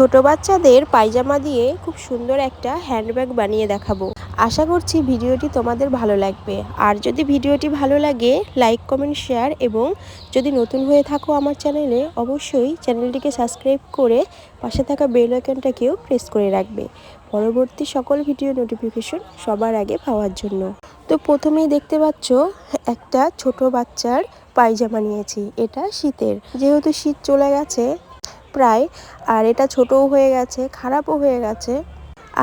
ছোট বাচ্চাদের পায়জামা দিয়ে খুব সুন্দর একটা হ্যান্ডব্যাগ বানিয়ে দেখাবো। আশা করছি ভিডিওটি তোমাদের ভালো লাগবে। আর যদি ভিডিওটি ভালো লাগে লাইক কমেন্ট শেয়ার এবং যদি নতুন হয়ে থাকো আমার চ্যানেলে, অবশ্যই চ্যানেলটিকে সাবস্ক্রাইব করে পাশে থাকা বেল আইকনটাকেও প্রেস করে রাখবে। পরবর্তী সকল ভিডিও নোটিফিকেশন সবার আগে পাওয়ার জন্য। তো প্রথমেই দেখতে পাচ্ছ, একটা ছোট বাচ্চার পায়জামা নিয়েছি। এটা শীতের। যেহেতু শীত চলে গেছে প্রায়, আর এটা ছোটও হয়ে গেছে, খারাপও হয়ে গেছে।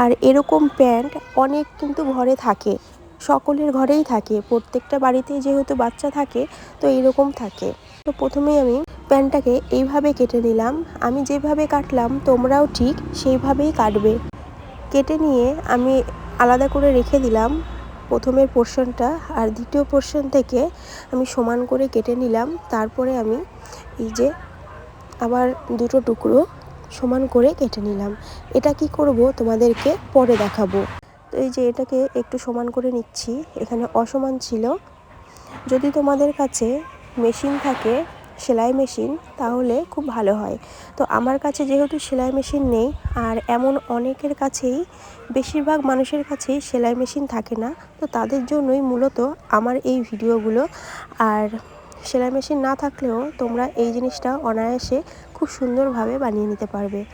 আর এরকম প্যান্ট অনেক কিন্তু ঘরে থাকে, সকলের ঘরেই থাকে। প্রত্যেকটা বাড়িতেই যেহেতু বাচ্চা থাকে, তো এরকম থাকে। তো প্রথমেই আমি প্যান্টটাকে এইভাবে কেটে নিলাম। আমি যেভাবে কাটলাম, তোমরাও ঠিক সেইভাবেই কাটবে। কেটে নিয়ে আমি আলাদা করে রেখে দিলাম প্রথমের পোর্শনটা, আর দ্বিতীয় পোর্শন থেকে আমি সমান করে কেটে নিলাম। তারপরে আমি এই যে আবার দুটো টুকরো সমান করে কেটে নিলাম। এটা কি করব? তোমাদেরকে পরে দেখাবো। তো এই যে এটাকে একটু সমান করে নিচ্ছি। এখানে অসমান ছিল। যদি তোমাদের কাছে মেশিন থাকে, সেলাই মেশিন, তাহলে খুব ভালো হয়। তো আমার কাছে যেহেতু সেলাই মেশিন নেই, আর এমন অনেকের কাছেই, বেশিরভাগ মানুষের কাছেই সেলাই মেশিন থাকে না, তো তাদের জন্যই মূলত আমার এই ভিডিওগুলো। আর সেলাই মেশিন না থাকলেও তোমরা এই জিনিসটা অনায়াসে খুব সুন্দরভাবে বানিয়ে নিতে পারবে।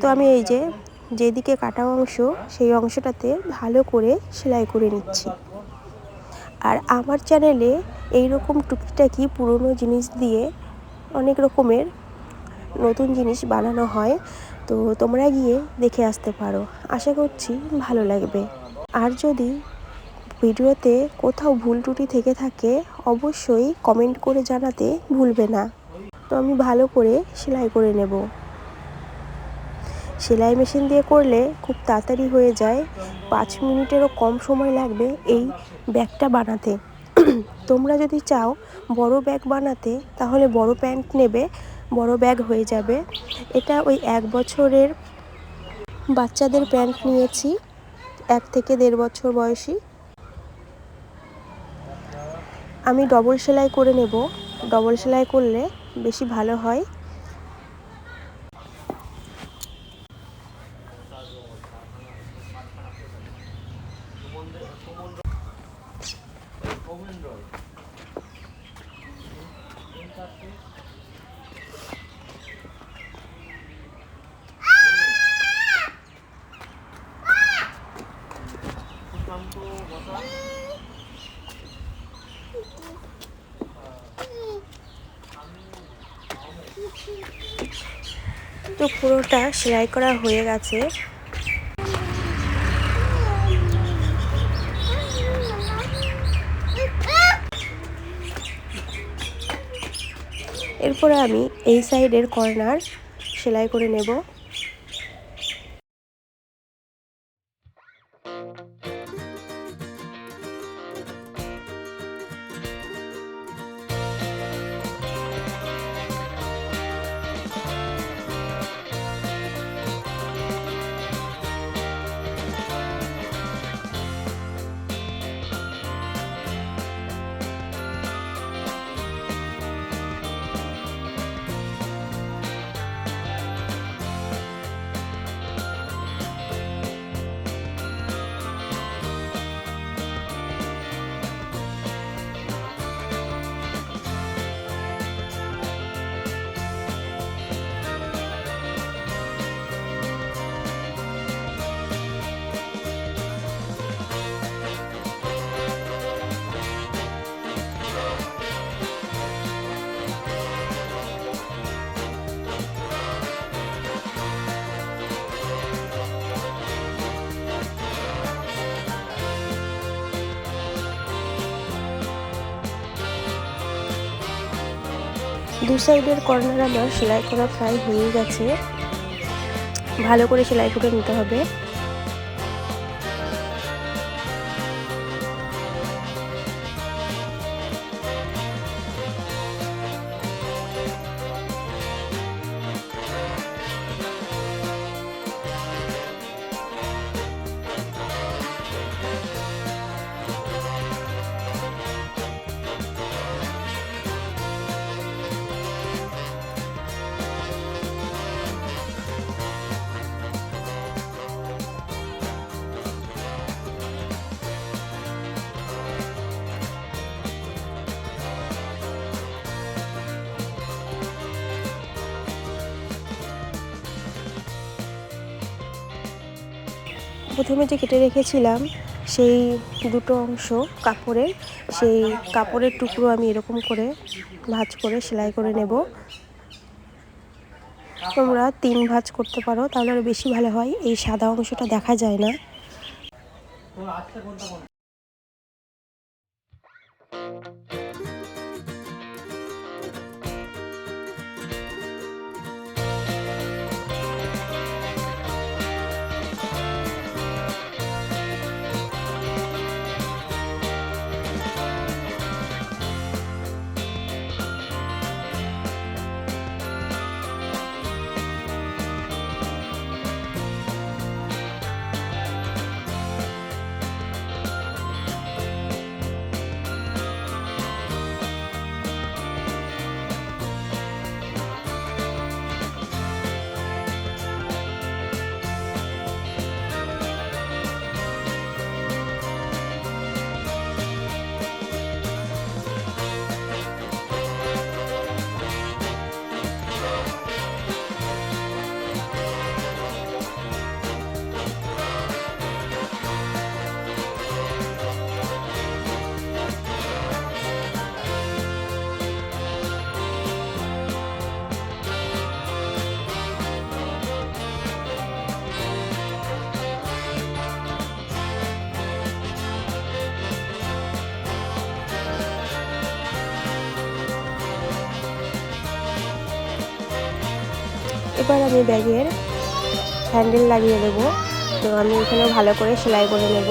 তো আমি এই যে, যেদিকে কাটা অংশ, সেই অংশটাতে ভালো করে সেলাই করে নিচ্ছি। আর আমার চ্যানেলে এই রকম টুকিটাকি পুরনো জিনিস দিয়ে অনেক রকমের নতুন জিনিস বানানো হয়, তো তোমরা গিয়ে দেখে আসতে পারো। আশা করছি ভালো লাগবে। আর যদি ভিডিওতে কোথাও ভুল ত্রুটি থেকে থাকে, অবশ্যই কমেন্ট করে জানাতে ভুলবে না। তো আমি ভালো করে সেলাই করে নেব। সেলাই মেশিন দিয়ে করলে খুব তাড়াতাড়ি হয়ে যায়। পাঁচ মিনিটেরও কম সময় লাগবে এই ব্যাগটা বানাতে। তোমরা যদি চাও বড় ব্যাগ বানাতে, তাহলে বড় প্যান্ট নেবে, বড় ব্যাগ হয়ে যাবে। এটা ওই এক বছরের বাচ্চাদের প্যান্ট নিয়েছি, এক থেকে দেড় বছর বয়সী। আমি ডবল সেলাই করে নেব। ডবল সেলাই করলে বেশি ভালো হয়। তো পুরোটা সেলাই করা হয়ে গেছে। এরপরে আমি এই সাইডের কর্নার সেলাই করে নেব। দু সাইডের কর্নার আমার সেলাই করা প্রায় হয়ে গেছে। ভালো করে সেলাই করে নিতে হবে। প্রথমে যে কেটে রেখেছিলাম, সেই দুটো অংশ কাপড়ের, সেই কাপড়ের টুকরো আমি এরকম করে ভাঁজ করে সেলাই করে নেব। তোমরা তিন ভাঁজ করতে পারো, তাহলে আরও বেশি ভালো হয়। এই সাদা অংশটা দেখা যায় না। এবার আমি ব্যাগের হ্যান্ডেল লাগিয়ে দেবো। তো আমি এখানে ভালো করে সেলাই করে নেব।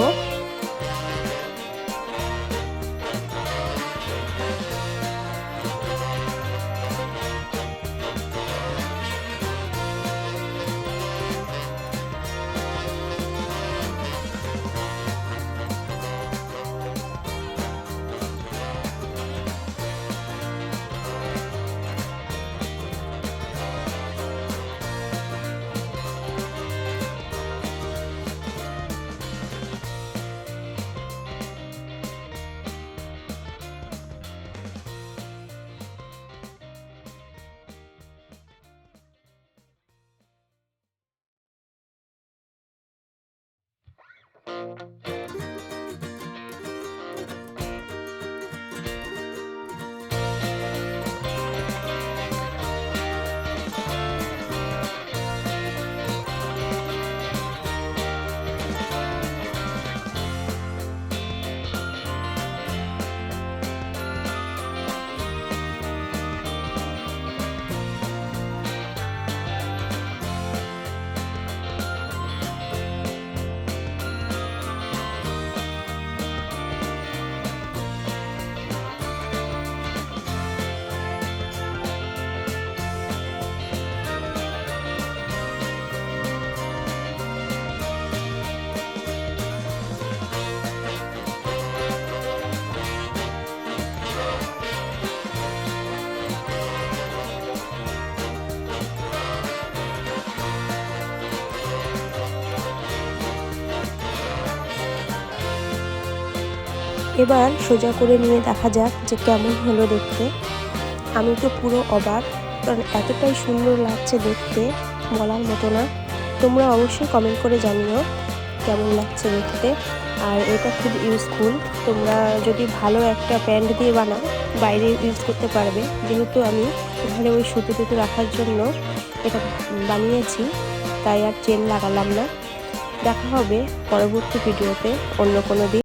এবার সোজা করে নিয়ে দেখা যাক যে কেমন হলো দেখতে। আমি তো পুরো অবাক, কারণ এতটাই সুন্দর লাগছে দেখতে, বলার মতো না। তোমরা অবশ্যই কমেন্ট করে জানিও কেমন লাগছে দেখতে। আর এটা খুব ইউজফুল তোমরা যদি ভালো একটা প্যান্ট দিয়ে বানাও, বাইরে ইউজ করতে পারবে। যেহেতু আমি এখানে ওই সুতো টুতো রাখার জন্য এটা বানিয়েছি, তাই আর চেন লাগালাম না। দেখা হবে পরবর্তী ভিডিওতে অন্য কোনো দিন।